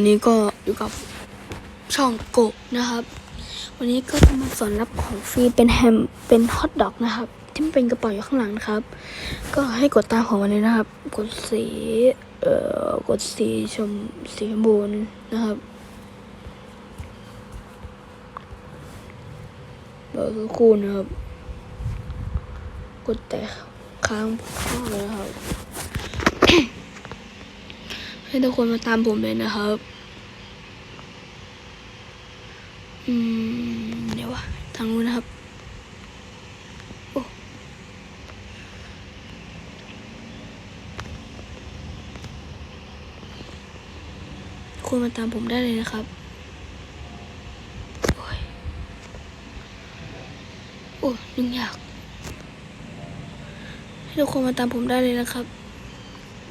วันนี้ก็อยู่กับช่องโกะนะครับ วันนี้ก็จะมาสอนรับของฟรีเป็นแฮมเป็นฮอทดอกนะครับ ที่มันเป็นกระเป๋าอยู่ข้างหลังนะครับ ก็ให้กดตามของวันนี้นะครับ กดสีเอ่อกดสีชมสีชมพูนะครับเดี๋ยวสักครู่นะครับ กดแต่ค้างข้างเลยนะครับ ให้ทุกคนมาตามผมเลยนะครับ อืม เดี๋ยววะทางนู้นนะครับ โอ้คุณมาตามผมได้เลยนะครับ โอ้ย โอ้ยุ่งยากให้ทุกคนมาตามผมได้เลยนะครับ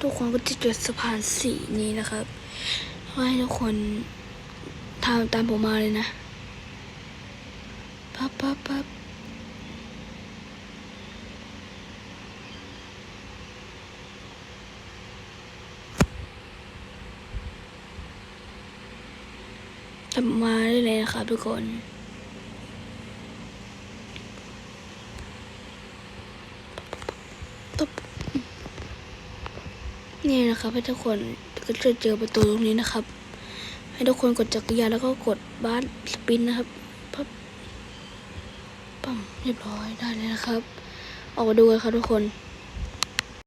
ทุกคนก็จะเจอสะพานสีนี้นะครับให้ทุกคนทำตามผมมาเลยนะปั๊บปั๊บปั๊บทำมาได้เลยนะครับทุกคน ตุ๊บ นี่นะครับให้ทุกคนก็จะเจอประตูตรงนี้นะครับ ให้ทุกคนกดจักรยานแล้วก็กดบ้านสปินนะครับปั๊บปั๊มเรียบร้อยได้เลยนะครับ ออกมาดูกันครับทุกคน